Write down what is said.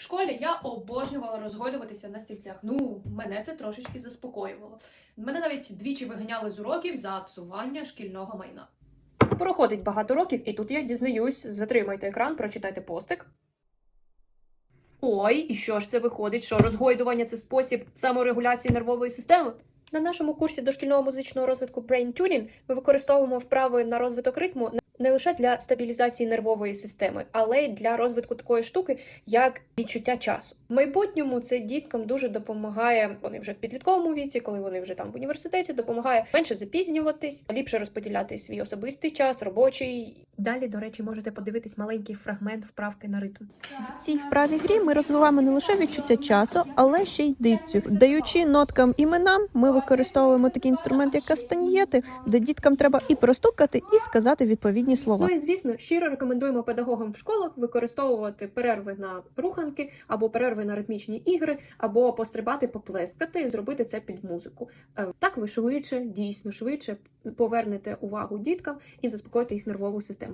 В школі я обожнювала розгойдуватися на стільцях. Ну, мене це трошечки заспокоювало. Мене навіть двічі виганяли з уроків за псування шкільного майна. Проходить багато років, і тут я дізнаюсь: затримайте екран, прочитайте постик. Ой, і що ж це виходить? Що розгойдування це спосіб саморегуляції нервової системи? На нашому курсі дошкільного музичного розвитку Brain Tuning ми використовуємо вправи на розвиток ритму не лише для стабілізації нервової системи, але й для розвитку такої штуки, як відчуття часу. В майбутньому це діткам дуже допомагає. Вони вже в підлітковому віці, коли вони вже там в університеті, допомагає менше запізнюватись, ліпше розподіляти свій особистий час, робочий. Далі, до речі, можете подивитись маленький фрагмент вправки на ритм. В цій вправі грі ми розвиваємо не лише відчуття часу, але ще й дикцію. Даючи ноткам іменам, ми використовуємо такий інструмент, як кастаньєти, де діткам треба і простукати, і сказати відповідні слова. Ну і звісно, щиро рекомендуємо педагогам в школах використовувати перерви на руханки або перерви на ритмічні ігри, або пострибати, поплескати і зробити це під музику. Е, Так ви швидше, дійсно швидше повернете увагу діткам і заспокоїте їх нервову систему.